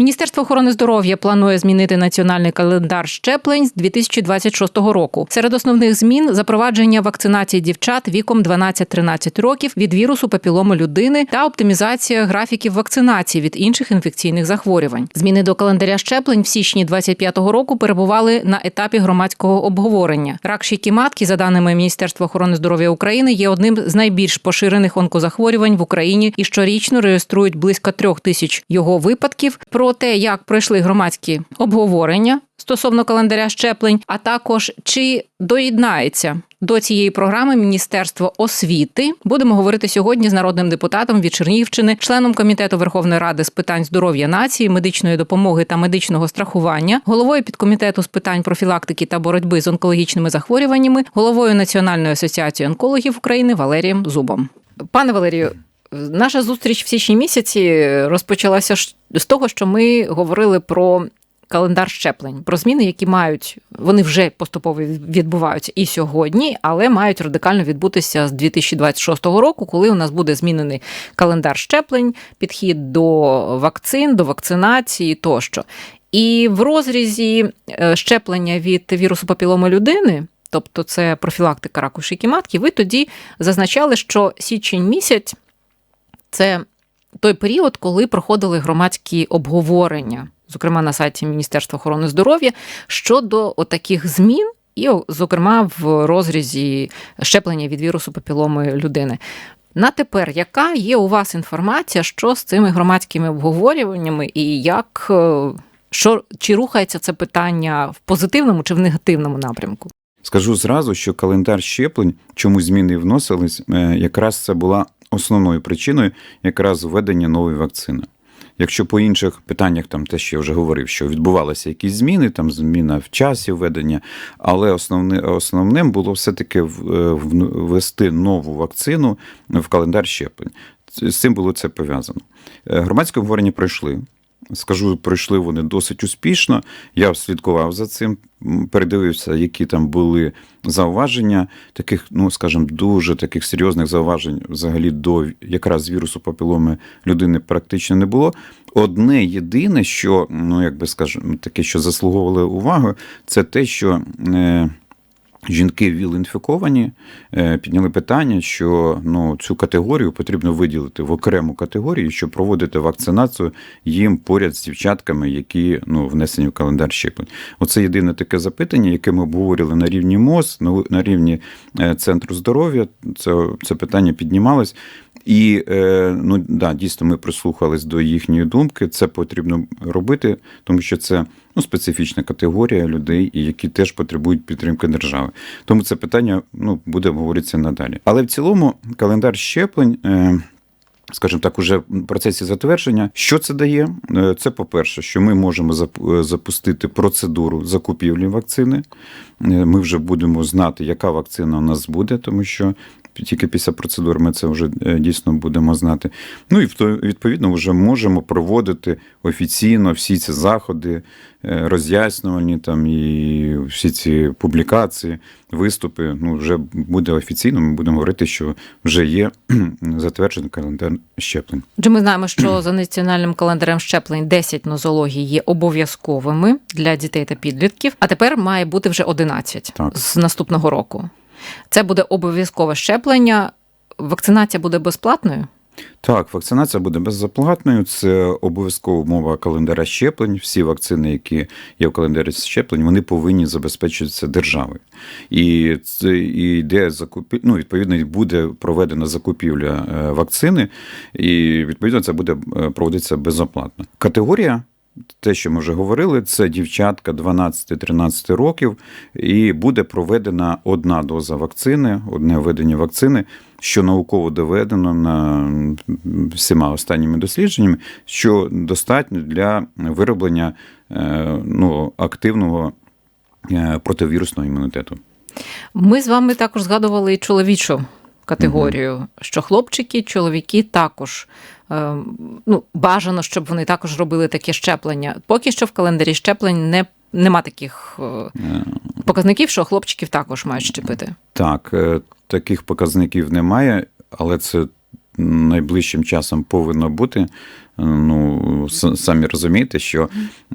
Міністерство охорони здоров'я планує змінити національний календар щеплень з 2026 року. Серед основних змін запровадження вакцинації дівчат віком 12-13 років від вірусу папілому людини та оптимізація графіків вакцинації від інших інфекційних захворювань. Зміни до календаря щеплень в січні 25-го року перебували на етапі громадського обговорення. Рак шийки матки, за даними Міністерства охорони здоров'я України, є одним з найбільш поширених онкозахворювань в Україні і щорічно реєструють близько трьох тисяч його випадків. Про те, як пройшли громадські обговорення стосовно календаря щеплень, а також чи доєднається до цієї програми Міністерство освіти. Будемо говорити сьогодні з народним депутатом від Чернігівщини, членом комітету Верховної Ради з питань здоров'я нації, медичної допомоги та медичного страхування, головою підкомітету з питань профілактики та боротьби з онкологічними захворюваннями, головою Національної асоціації онкологів України Валерієм Зубом. Пане Валерію, наша зустріч в січні місяці розпочалася з того, що ми говорили про календар щеплень, про зміни, які мають вони вже поступово відбуваються і сьогодні, але мають радикально відбутися з 2026 року, коли у нас буде змінений календар щеплень, підхід до вакцин, до вакцинації тощо. І в розрізі е, щеплення від вірусу папіломи людини. Тобто це профілактика раку шийки матки, ви тоді зазначали, що січень місяць це той період, коли проходили громадські обговорення, зокрема на сайті Міністерства охорони здоров'я, щодо таких змін. І, зокрема, в розрізі щеплення від вірусу папіломи людини. На тепер, яка є у вас інформація, що з цими громадськими обговорюваннями, і як що чи рухається це питання в позитивному чи в негативному напрямку? Скажу зразу, що календар щеплень, чому зміни вносились, якраз це була основною причиною якраз введення нової вакцини. Якщо по інших питаннях, там те, що я вже говорив, що відбувалися якісь зміни, там зміна в часі введення, але основне, основним було все-таки ввести нову вакцину в календар щеплень. З цим було це пов'язано. Громадські обговорення пройшли. Скажу, пройшли вони досить успішно. Я слідкував за цим, передивився, які там були зауваження, таких, ну скажімо, дуже таких серйозних зауважень взагалі до якраз вірусу папіломи людини практично не було. Одне єдине, що, ну як би таке, що заслуговували увагу, це те, що. Е, Жінки віл-інфіковані підняли питання, що ну, цю категорію потрібно виділити в окрему категорію, щоб проводити вакцинацію їм поряд з дівчатками, які ну, внесені в календар щеплень. Оце єдине таке запитання, яке ми обговорили на рівні МОЗ, на рівні центру здоров'я. Це, Це питання піднімалось. І ну да, дійсно ми прислухались до їхньої думки. Це потрібно робити, тому що це ну, специфічна категорія людей, які теж потребують підтримки держави. Тому це питання ну, буде обговоритися надалі. Але в цілому календар щеплень. Скажімо так, уже в процесі затвердження. Що це дає? Це по-перше, що ми можемо запустити процедуру закупівлі вакцини. Ми вже будемо знати, яка вакцина у нас буде, тому що тільки після процедур ми це вже дійсно будемо знати. Ну і відповідно вже можемо проводити офіційно всі ці заходи, роз'яснювальні там і всі ці публікації, виступи. Ну вже буде офіційно. Ми будемо говорити, що вже є затверджений календар щеплень. Отже, ми знаємо, що за національним календарем щеплень 10 нозологій є обов'язковими для дітей та підлітків, а тепер має бути вже 11 так. з наступного року. Це буде обов'язкове щеплення. Вакцинація буде безплатною? Так, вакцинація буде безоплатною. Це обов'язкова умова календаря щеплень. Всі вакцини, які є в календарі щеплень, вони повинні забезпечуватися державою. І це і йде закупі... ну, відповідно, буде проведена закупівля вакцини, і відповідно це буде проводитися безоплатно. Категорія. Те, що ми вже говорили, це дівчатка 12-13 років, і буде проведена одна доза вакцини, одне введення вакцини, що науково доведено на всіма останніми дослідженнями, що достатньо для вироблення ну, активного противірусного імунітету. Ми з вами також згадували і чоловічу категорію, угу. що хлопчики, чоловіки також. Ну, бажано, щоб вони також робили таке щеплення. Поки що в календарі щеплень не нема таких показників, що хлопчиків також мають щепити. Так, таких показників немає, але це найближчим часом повинно бути. Ну, самі розумієте, що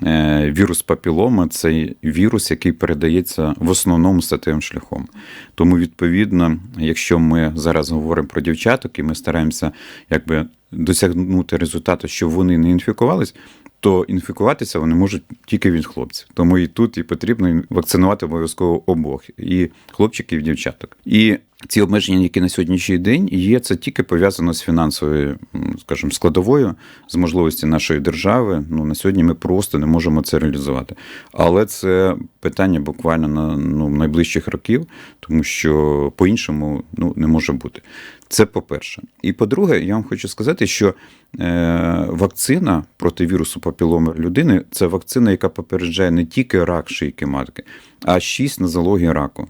е, вірус папілома це вірус, який передається в основному статевим шляхом. Тому, відповідно, якщо ми зараз говоримо про дівчаток і ми стараємося якби досягнути результату, що вони не інфікувались, то інфікуватися вони можуть тільки від хлопців. Тому і тут і потрібно вакцинувати обов'язково обох і хлопчиків, і дівчаток. І ці обмеження, які на сьогоднішній день є, це тільки пов'язано з фінансовою, скажімо, складовою, з можливості нашої держави. Ну на сьогодні ми просто не можемо це реалізувати. Але це питання буквально на ну, найближчих років, тому що по-іншому ну, не може бути. Це по-перше. І по-друге, я вам хочу сказати, що е, вакцина проти вірусу папіломи людини це вакцина, яка попереджає не тільки рак шийки матки, а шість нозологій раку.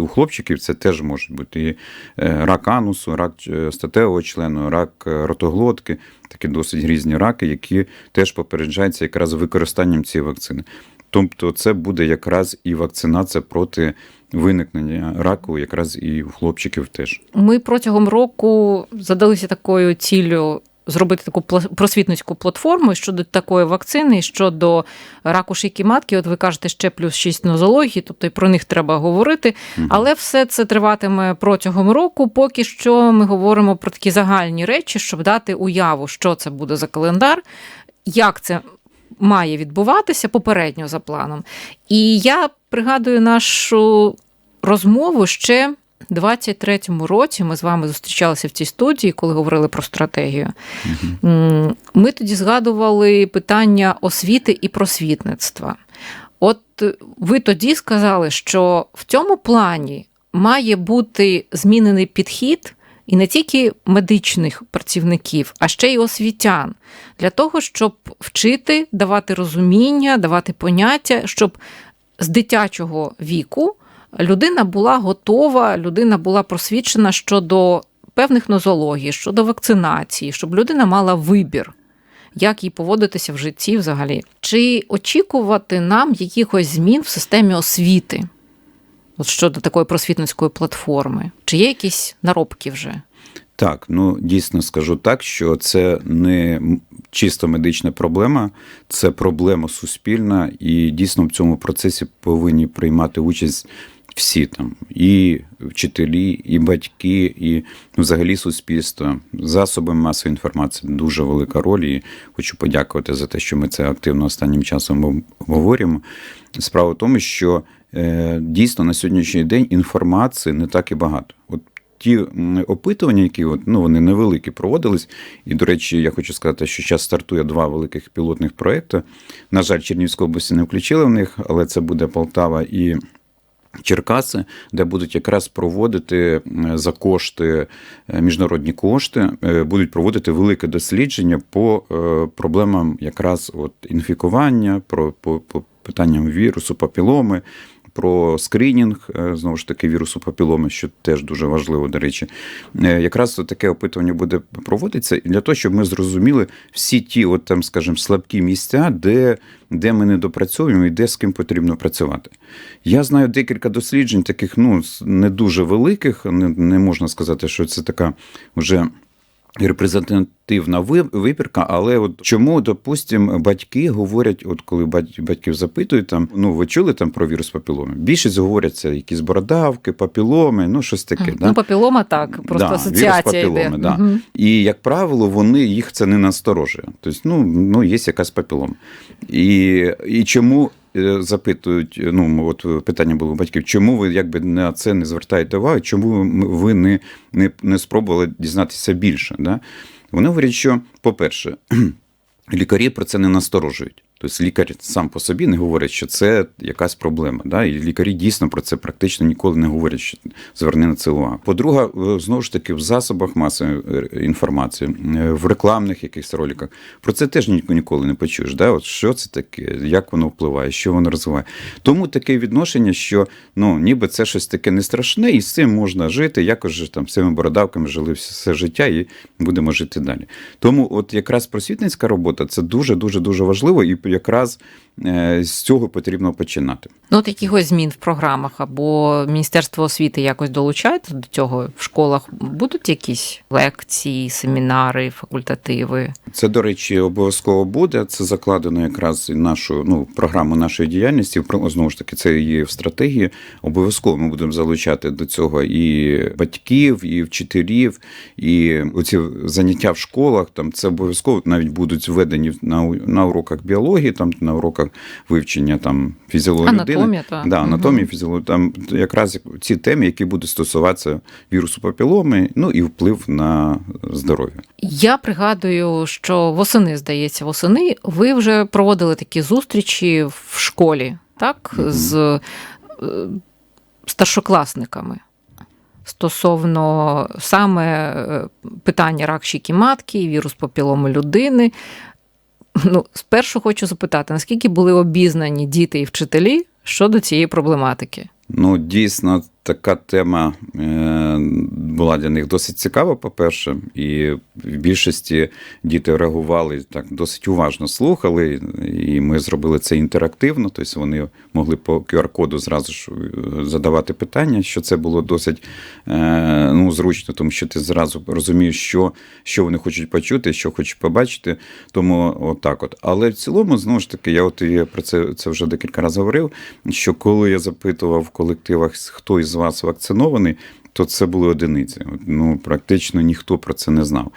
У хлопчиків це теж може бути і е, рак анусу, рак е, статевого члену, рак е, ротоглотки, такі досить різні раки, які теж попереджаються якраз використанням цієї вакцини. Тобто, це буде якраз і вакцинація проти виникнення раку, якраз і у хлопчиків теж. Ми протягом року задалися такою ціллю. Зробити таку просвітницьку платформу щодо такої вакцини, щодо раку шийки матки. От ви кажете, ще плюс 6 нозологій, тобто і про них треба говорити. Але все це триватиме протягом року. Поки що ми говоримо про такі загальні речі, щоб дати уяву, що це буде за календар, як це має відбуватися попередньо за планом. І я пригадую нашу розмову ще. У 23-му році ми з вами зустрічалися в цій студії, коли говорили про стратегію. Ми тоді згадували питання освіти і просвітництва. От ви тоді сказали, що в цьому плані має бути змінений підхід і не тільки медичних працівників, а ще й освітян для того, щоб вчити, давати розуміння, давати поняття, щоб з дитячого віку людина була готова, людина була просвідчена щодо певних нозологій, щодо вакцинації, щоб людина мала вибір. Як їй поводитися в житті взагалі? Чи очікувати нам якихось змін в системі освіти от щодо такої просвітницької платформи? Чи є якісь наробки вже? Так, ну дійсно скажу так, що це не чисто медична проблема, це проблема суспільна, і дійсно в цьому процесі повинні приймати участь всі там, і вчителі, і батьки, і ну, взагалі суспільство. Засоби масової інформації дуже велика роль. І хочу подякувати за те, що ми це активно останнім часом говоримо. Справа в тому, що е, дійсно на сьогоднішній день інформації не так і багато. От ті опитування, які от, ну, вони невеликі проводились. І, до речі, я хочу сказати, що зараз стартує два великих пілотних проекти. На жаль, Чернівської області не включили в них, але це буде Полтава і. Черкаси, де будуть якраз проводити за кошти, е, міжнародні кошти, е, будуть проводити велике дослідження по е, проблемам якраз от інфікування, про по, по питанням вірусу, папіломи, про скринінг е, знову ж таки вірусу папіломи, що теж дуже важливо, до речі. Е, Якраз таке опитування буде проводитися для того, щоб ми зрозуміли всі ті, от там, скажімо, слабкі місця, де, де ми не допрацьовуємо і де з ким потрібно працювати. Я знаю декілька досліджень, таких ну, не дуже великих, не, не можна сказати, що це така вже. Репрезентативна ви- вибірка, але от чому, допустимо, батьки говорять, от коли бать- батьків запитують, там ну ви чули там про вірус папіломи? Більшість говорять, це якісь бородавки, папіломи, ну щось таке. Ну, папілома так, просто Да, асоціація вірус папіломи, йде. да. Мгм. І, як правило, вони їх це не насторожує. Тобто, ну, ну є якась папілома. І, і чому запитують, ну, от питання було батьків, чому ви якби на це не звертаєте увагу, чому ви не, не, не спробували дізнатися більше? Да? Вони говорять, що, по-перше, лікарі про це не насторожують. Тобто лікар сам по собі не говорить, що це якась проблема. Да? І лікарі дійсно про це практично ніколи не говорять, що зверни на це увагу. По-друге, е, знову ж таки, в засобах масової е, інформації, е, в рекламних якихось роликах, про це теж ні- ніколи не почуєш. Да? От що це таке, як воно впливає, що воно розвиває. Тому таке відношення, що ну, ніби це щось таке не страшне, і з цим можна жити. Якось же там з цими бородавками жили все, все життя і будемо жити далі. Тому, от якраз просвітницька робота це дуже дуже дуже важливо. І якраз з цього потрібно починати. Ну, от якихось змін в програмах або Міністерство освіти якось долучається до цього в школах. Будуть якісь лекції, семінари, факультативи? Це, до речі, обов'язково буде. Це закладено якраз і нашу ну, програму нашої діяльності. Знову ж таки, це є в стратегії. Обов'язково ми будемо залучати до цього і батьків, і вчителів, і оці заняття в школах. Там це обов'язково навіть будуть введені на, на уроках біології, там на уроках вивчення там фізіології людини. Анатомія, так. Да, Мгм. анатомія, фізіологія. Там якраз ці теми, які будуть стосуватися вірусу папіломи, ну і вплив на здоров'я. Я пригадую, що восени, здається, восени ви вже проводили такі зустрічі в школі, так, Мгм. з е, старшокласниками. Стосовно саме е, питання рак щіки матки, вірус папіломи людини. Ну, спершу хочу запитати, наскільки були обізнані діти і вчителі щодо цієї проблематики? Ну, дійсно, така тема е, була для них досить цікава, по-перше, і в більшості діти реагували так досить уважно слухали, і ми зробили це інтерактивно, тобто вони могли по QR-коду зразу ж е, задавати питання, що це було досить е, ну, зручно, тому що ти зразу розумієш, що, що вони хочуть почути, що хочуть побачити. Тому отак от. Але в цілому, знову ж таки, я от про це, це вже декілька разів говорив, що коли я запитував в колективах, хто із вас вакцинований, то це були одиниці. Ну, практично ніхто про це не знав.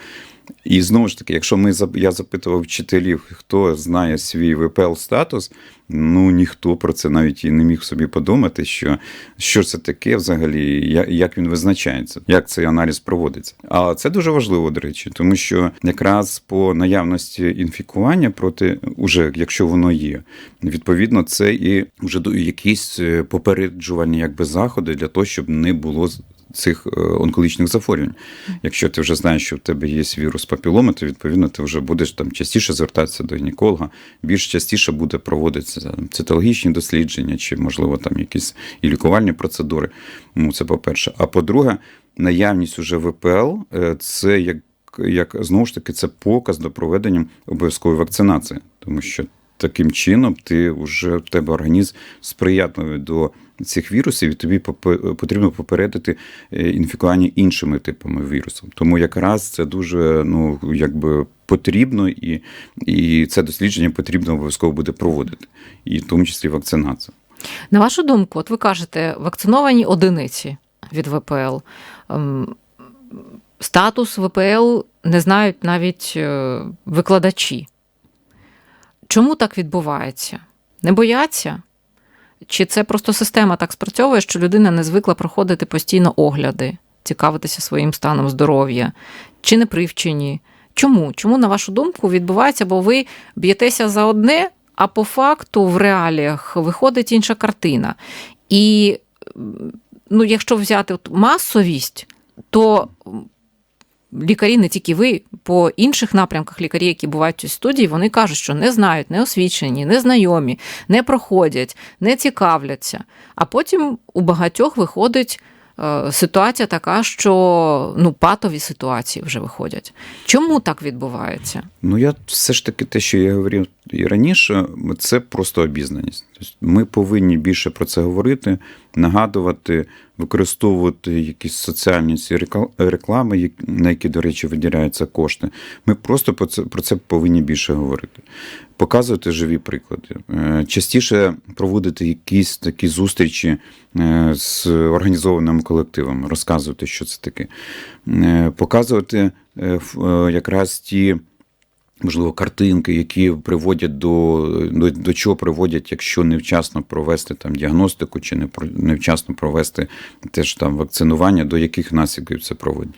І знову ж таки, якщо ми я запитував вчителів, хто знає свій ВПЛ статус, ну ніхто про це навіть і не міг собі подумати, що, що це таке взагалі, як він визначається, як цей аналіз проводиться. А це дуже важливо, до речі, тому що якраз по наявності інфікування проти, уже якщо воно є, відповідно, це і вже якісь е, попереджувальні якби заходи для того, щоб не було цих е, онкологічних захворювань. Якщо ти вже знаєш, що в тебе є вірус папіломи, то відповідно ти вже будеш там частіше звертатися до гінеколога, більш частіше буде проводитися там, цитологічні дослідження, чи, можливо, там якісь і лікувальні процедури. Ну, це по-перше. А по-друге, наявність уже ВПЛ е, це як, як знову ж таки це показ до проведення обов'язкової вакцинації, тому що. Таким чином, ти вже в тебе організм сприятливий до цих вірусів, і тобі потрібно попередити е, інфікування іншими типами вірусу. Тому якраз це дуже ну якби потрібно, і, і це дослідження потрібно обов'язково буде проводити, і в тому числі вакцинацію. На вашу думку, от ви кажете, вакциновані одиниці від ВПЛ. Ем, Статус ВПЛ не знають навіть е, викладачі. Чому так відбувається? Не бояться? Чи це просто система так спрацьовує, що людина не звикла проходити постійно огляди, цікавитися своїм станом здоров'я, чи не привчені? Чому? Чому, на вашу думку, відбувається? Бо ви б'єтеся за одне, а по факту в реаліях виходить інша картина. І ну, якщо взяти от масовість, то лікарі, не тільки ви, по інших напрямках лікарі, які бувають у студії, вони кажуть, що не знають, не освічені, не знайомі, не проходять, не цікавляться. А потім у багатьох виходить е, ситуація така, що ну, патові ситуації вже виходять. Чому так відбувається? Ну, я все ж таки те, що я говорив і раніше, це просто обізнаність. Тобто ми повинні більше про це говорити, нагадувати, використовувати якісь соціальні ці реклами, на які, до речі, виділяються кошти. Ми просто про це, про це повинні більше говорити. Показувати живі приклади. Е, Частіше проводити якісь такі зустрічі е, з організованими колективами, розказувати, що це таке. Е, Показувати якраз ті можливо, картинки, які приводять до, до, до чого приводять, якщо невчасно провести там діагностику чи не невчасно провести теж там вакцинування, до яких наслідків це проводить.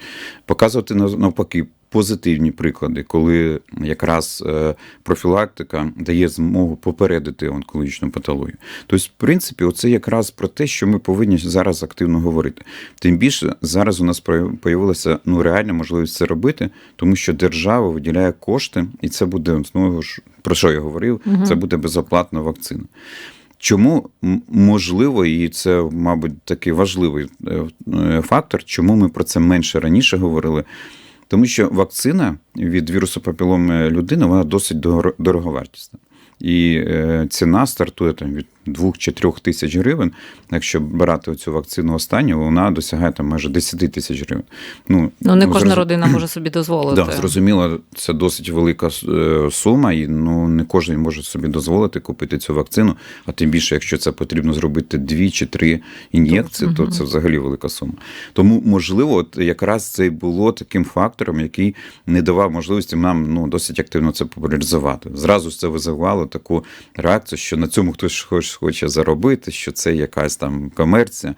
Показувати навпаки. Позитивні приклади, коли якраз е, профілактика дає змогу попередити онкологічну патологію. Тобто, в принципі, оце якраз про те, що ми повинні зараз активно говорити. Тим більше зараз у нас появилася ну реальна можливість це робити, тому що держава виділяє кошти, і це буде знову ж про що я говорив. Мгм. Це буде безоплатна вакцина. Чому можливо, і це, мабуть, такий важливий е, фактор, чому ми про це менше раніше говорили? Тому що вакцина від вірусу папіломи людини вона досить дор- дороговартісна. і е, ціна стартує там від 2 чи 3 тисяч гривень. Якщо брати цю вакцину останню, вона досягає там майже 10 тисяч гривень. Ну, Ну не кожна зрозу- родина може собі дозволити. Да, зрозуміло, це досить велика е, сума, і ну не кожен може собі дозволити купити цю вакцину. А тим більше, якщо це потрібно зробити дві чи три ін'єкції, то це взагалі велика сума. Тому, можливо, от якраз це і було таким фактором, який не давав можливості нам ну досить активно це популяризувати. Зразу це визивало таку реакцію, що на цьому хтось хоч- хоче заробити, що це якась там комерція.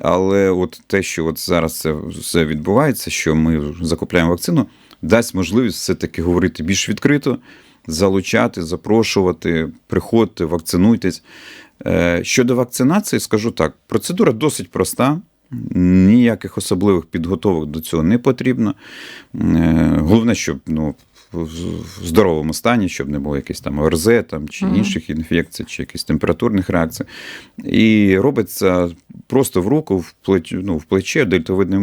Але от те, що от зараз це все відбувається, що ми закупляємо вакцину, дасть можливість все-таки говорити більш відкрито, залучати, запрошувати, приходьте, вакцинуйтесь. Е, Щодо вакцинації, скажу так: процедура досить проста. Ніяких особливих підготовок до цього не потрібно. Е, Головне, щоб ну, в здоровому стані, щоб не було якихось там ОРЗ там, чи інших інфекцій, чи якихось температурних реакцій. І робиться просто в руку, в плече, ну, в плече дельтовидний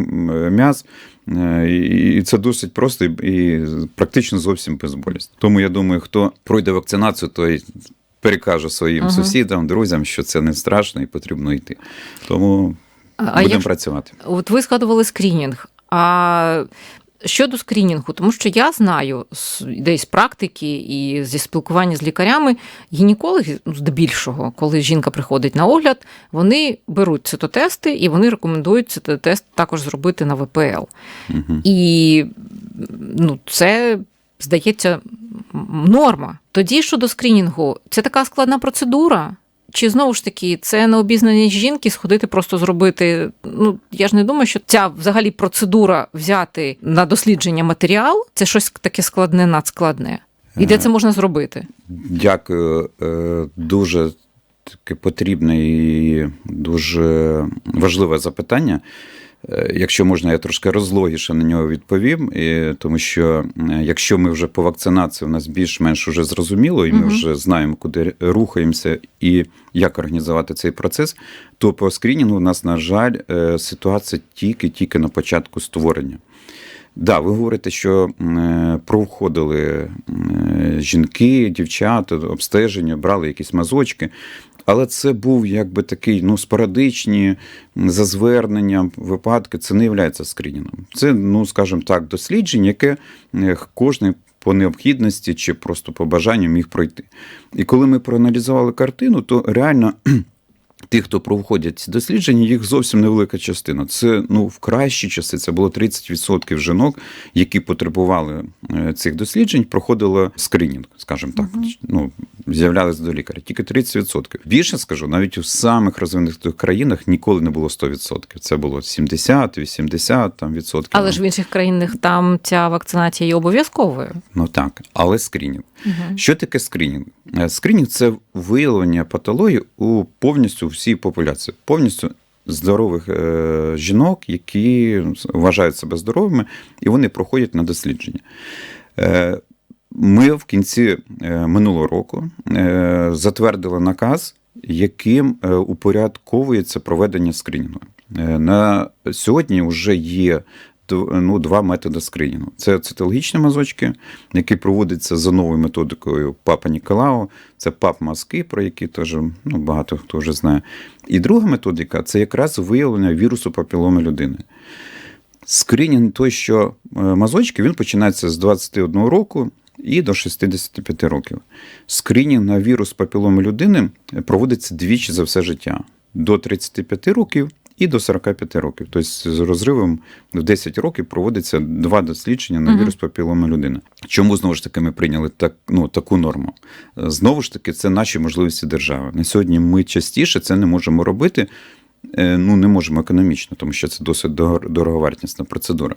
м'яз. Е, І це досить просто і практично зовсім безболісно. Тому я думаю, хто пройде вакцинацію, той перекаже своїм Ага. сусідам, друзям, що це не страшно і потрібно йти. Тому А будемо як- працювати. От ви згадували скринінг. А щодо скринінгу, тому що я знаю з десь практики і зі спілкування з лікарями, гінекологи ну, здебільшого, коли жінка приходить на огляд, вони беруть цитотести і вони рекомендують цитотест також зробити на ВПЛ. Угу. І ну, це здається норма. Тоді щодо скринінгу, це така складна процедура. Чи знову ж таки це необізнані жінки сходити, просто зробити? Ну я ж не думаю, що ця взагалі процедура взяти на дослідження матеріал це щось таке складне, надскладне. І де це можна зробити? Дякую. Е, Дуже таке потрібне і дуже важливе запитання. Е, Якщо можна, я трошки розлогіше на нього відповім, і, тому що е, якщо ми вже по вакцинації у нас більш-менш уже зрозуміло, і ми Мгм. вже знаємо, куди рухаємося і як організувати цей процес, то по скрінінгу у нас, на жаль, е, ситуація тільки-тільки на початку створення. Да, ви говорите, що проходили жінки, дівчата, обстеження, брали якісь мазочки. Але це був якби такий ну, спорадичні за зверненням випадки. Це не є скринінгом. Це, ну скажімо так, дослідження, яке е, кожен по необхідності чи просто по бажанню міг пройти. І коли ми проаналізували картину, то реально тих, хто проходять ці дослідження, їх зовсім невелика частина. Це ну в кращі часи це було 30% жінок, які потребували е, цих досліджень, проходили скринінг, скажімо так. Ну з'являлися до лікаря. Тільки 30%. Більше скажу, навіть у самих розвинутих країнах ніколи не було 100%. Це було 70, 80 там відсотків. Але ж в інших країнах там ця вакцинація є обов'язковою. Ну так, але скринінг. Угу. Що таке скринінг? Е, Скринінг це виявлення патології у повністю всій популяції, повністю здорових е, жінок, які вважають себе здоровими, і вони проходять на дослідження. Е, Ми в кінці е, минулого року е, затвердили наказ, яким е, упорядковується проведення скринінгу. Е, На сьогодні вже є ну, два методи скринінгу. Це цитологічні мазочки, які проводяться за новою методикою Папа Ніколао. Це пап мазки, про які теж ну, багато хто вже знає. І друга методика це якраз виявлення вірусу папіломи людини. Скринінг той, що е, мазочки, він починається з 21 року і до 65 років. Скринінг на вірус папіломи людини проводиться двічі за все життя до 35 років і до 45 років. Тобто з розривом в 10 років проводиться два дослідження на вірус папіломи людини. Чому знову ж таки ми прийняли так, ну, таку норму? Е, Знову ж таки, це наші можливості держави. На сьогодні ми частіше це не можемо робити. Е, Ну, не можемо економічно, тому що це досить дороговартісна процедура.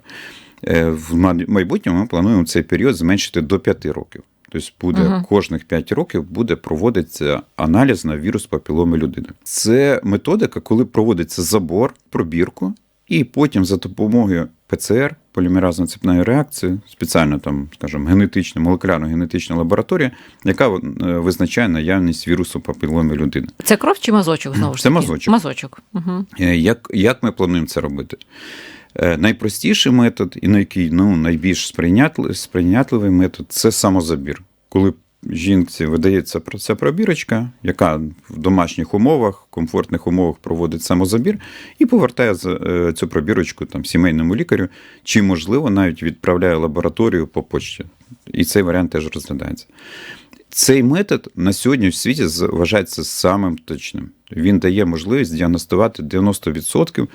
Е, В майбутньому ми плануємо цей період зменшити до 5 років. Тобто буде Ага. кожних 5 років буде проводитися аналіз на вірус папіломи людини. Це методика, коли проводиться забор, пробірку, і потім за допомогою ПЦР, полімеразно-цепної реакції, спеціально там, скажімо, генетична, молекулярно-генетична лабораторія, яка е, визначає наявність вірусу папіломи людини. Це кров чи мазочок знову ж Це мазочок. Мазочок. Угу. Як, як ми плануємо це робити? Е, Найпростіший метод, і на який ну, найбільш сприйнятли- сприйнятливий метод це самозабір. Коли жінці видається про- ця пробірочка, яка в домашніх умовах, комфортних умовах проводить самозабір і повертає е, цю пробірочку там, сімейному лікарю, чи, можливо, навіть відправляє лабораторію по почті. І цей варіант теж розглядається. Цей метод на сьогодні в світі вважається самим точним. Він дає можливість діагностувати 90%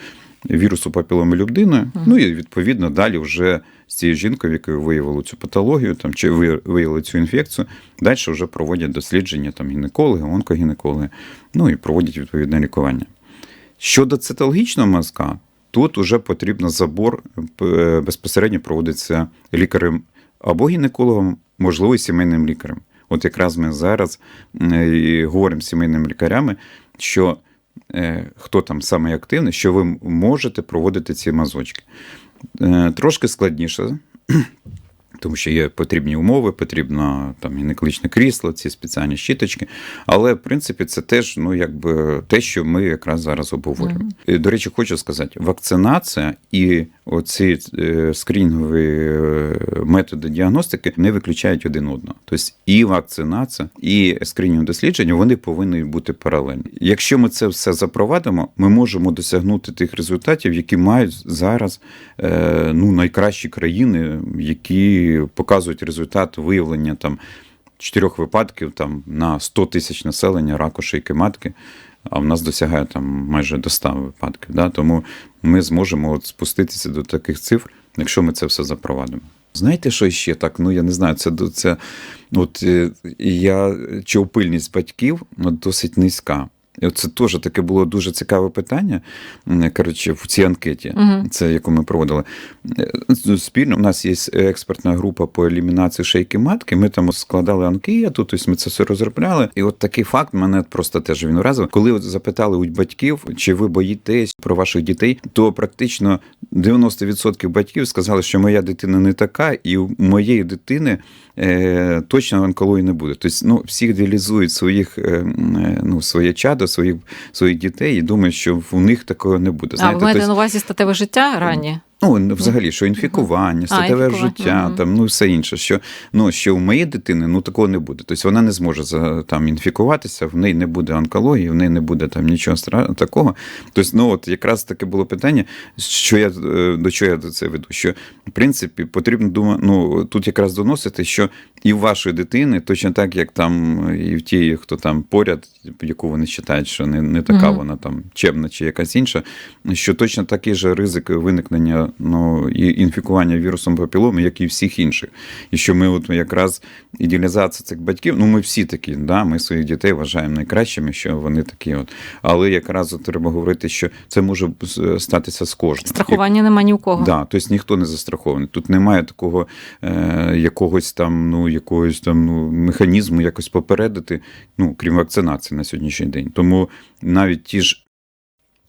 вірусу папіломи людини. Ну і відповідно далі вже з цією жінкою, якою виявили цю патологію, там чи виявили цю інфекцію, далі вже проводять дослідження там гінекологи, онкогінекологи, ну і проводять відповідне лікування. Щодо цитологічного мазка, тут вже потрібно забор е, безпосередньо проводиться лікарем або гінекологом, можливо, і сімейним лікарем. От якраз ми зараз е, і говоримо з сімейними лікарями, що хто там саме активний, що ви можете проводити ці мазочки. Е, Трошки складніше, тому що є потрібні умови, потрібно там гінекологічне крісло, ці спеціальні щіточки. Але в принципі це теж ну, якби те, що ми якраз зараз обговорюємо. І, До речі, хочу сказати, вакцинація і оці е, скринінгові е, методи діагностики не виключають один одного. Тобто і вакцинація, і скринінг дослідження вони повинні бути паралельні. Якщо ми це все запровадимо, ми можемо досягнути тих результатів, які мають зараз е, ну, найкращі країни, які показують результат виявлення там чотирьох випадків там на 100 тисяч населення раку шийки матки. А в нас досягає там майже до 100 випадків. Да? Тому ми зможемо от спуститися до таких цифр, якщо ми це все запровадимо. Знаєте, що ще так? Ну я не знаю, це це от е, я човпильність батьків от, досить низька. Це теж таке було дуже цікаве питання. Коротше, в цій анкеті, Мгм. це яку ми проводили. Е, Спільно у нас є експертна група по елімінації шейки матки. Ми там складали анкету, тобто ми це все розробляли. І от такий факт мене просто теж він вразив. Коли от запитали у батьків, чи ви боїтесь про ваших дітей, то практично 90% батьків сказали, що моя дитина не така, і у моєї дитини точно онкології не буде. Тобто, ну, всі ідеалізують своїх, е, е, ну, своє чадо, своїх, своїх дітей і думають, що в них такого не буде. А ви маєте тобто- на увазі статеве життя раннє? Ну, взагалі, що інфікування, статеве інфікування, життя, мгм. там, ну, все інше. Що, ну, що у моєї дитини ну, такого не буде. Тобто вона не зможе за- там, інфікуватися, в неї не буде онкології, в неї не буде там нічого такого. Тобто, ну, от якраз таке було питання, що я, е, до чого я до це веду. Що, в принципі, потрібно думати, ну, тут якраз доносити, що і в вашої дитини, точно так, як там і в тієї, хто там поряд, яку вони вважають, що не, не така Мгм. вона там чемна чи якась інша, що точно такий же ризик виникнення ну, і інфікування вірусом папіломи, як і всіх інших. І що ми от якраз ідеалізація цих батьків, ну ми всі такі, да, ми своїх дітей вважаємо найкращими, що вони такі. От. Але якраз от треба говорити, що це може статися з кожним. Страхування нема ні у кого. Да, тобто ніхто не застрахований. Тут немає такого е, якогось там, ну, якогось там ну, механізму якось попередити, ну, крім вакцинації на сьогоднішній день. Тому навіть ті ж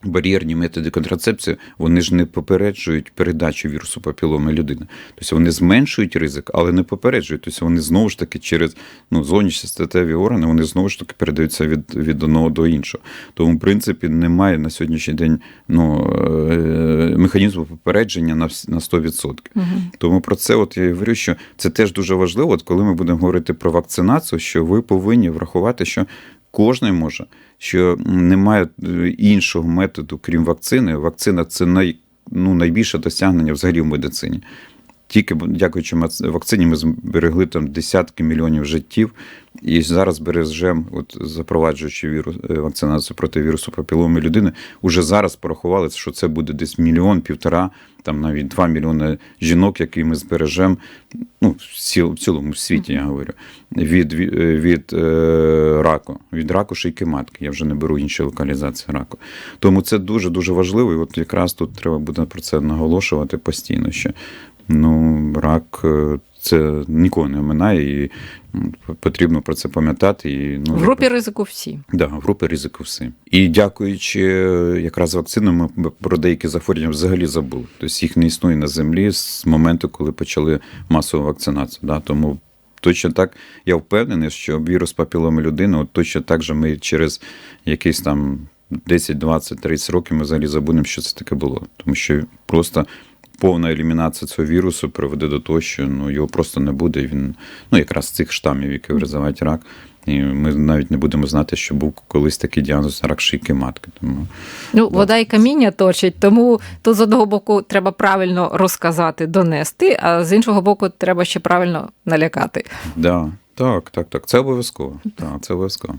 бар'єрні методи контрацепції, вони ж не попереджують передачу вірусу папіломи людини. Тобто вони зменшують ризик, але не попереджують. Тобто вони знову ж таки через ну, зовнішні статеві органи, вони знову ж таки передаються від, від одного до іншого. Тому, в принципі, немає на сьогоднішній день ну, е, механізму попередження на на 100%. Мгм. Тому про це от я говорю, що це теж дуже важливо, от коли ми будемо говорити про вакцинацію, що ви повинні врахувати, що кожен може, що немає е, іншого методу, крім вакцини. Вакцина це най, ну, найбільше досягнення взагалі в медицині. Тільки дякуючи вакцині, ми зберегли там десятки мільйонів життів, і зараз бережемо, от запроваджуючи вірус, е, вакцинацію проти вірусу папіломи людини, уже зараз порахували, що це буде десь мільйон, півтора, там навіть два мільйони жінок, які ми збережемо, ну, в цілому світі, я говорю, від, від, від е, раку, від раку шийки матки. Я вже не беру інші локалізації раку. Тому це дуже дуже важливо. І от якраз тут треба буде про це наголошувати постійно. Що ну, рак е, це нікого не оминає, і потрібно про це пам'ятати. І, ну, В групі ризику всі. Да, в групи ризику всі. І дякуючи е, якраз вакцинам, ми про деякі захворювання взагалі забули. Тобто їх не існує на землі з моменту, коли почали масову вакцинацію. Да? Тому точно так я впевнений, що вірус папіломи людини, от точно так же ми через якийсь там 10, 20, 30 років ми взагалі забудемо, що це таке було. Тому що просто повна елімінація цього вірусу приведе до того, що ну, його просто не буде. і Він, ну, якраз цих штамів, які визивають рак. І ми навіть не будемо знати, що був колись такий діагноз рак шийки матки. Тому Ну, вода і каміння точить, тому тут з одного боку треба правильно розказати, донести, а з іншого боку, треба ще правильно налякати. да, так, так, так. Це обов'язково. Так, це обов'язково.